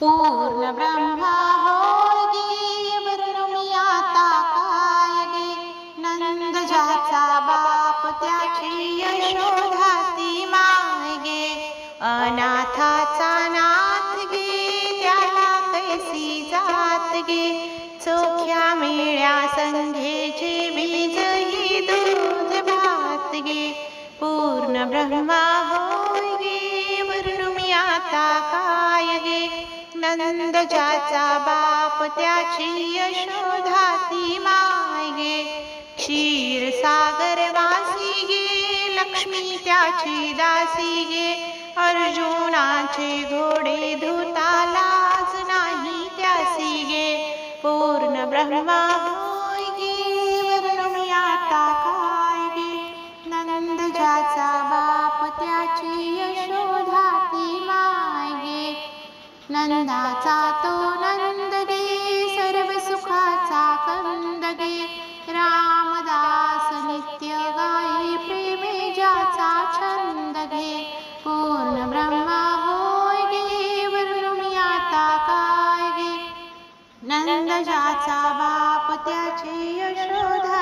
पूर्ण ब्रह्मा होय गे वर्णमी गे नंद ज्याचा बाप त्याची यशोधा ती माय गे अनाथाचा नाथ गे त्याला कैसी जात गे चोख्या मेळ्या संघेचे बीज ही दूध भात गे पूर्ण ब्रह्मा होय गे वर्णुमी आता काय गे नंद ज्याचा बाप त्याची यशोधाती माय गे क्षीर सागर वासी गे लक्ष्मी त्याची दासी गे. अर्जुनाचे घोडे धुतालाच नाही त्यासी गे. पूर्ण ब्रह्मा नंदाचा तो नंद गे सर्व सुखाचा कंद गे रामदास नित्य गाई प्रेमे ज्याचा छंद घे पूर्ण ब्रह्मा होय गे वर्णुमी आता काय गे नंद ज्याचा बाप त्याची यशोधा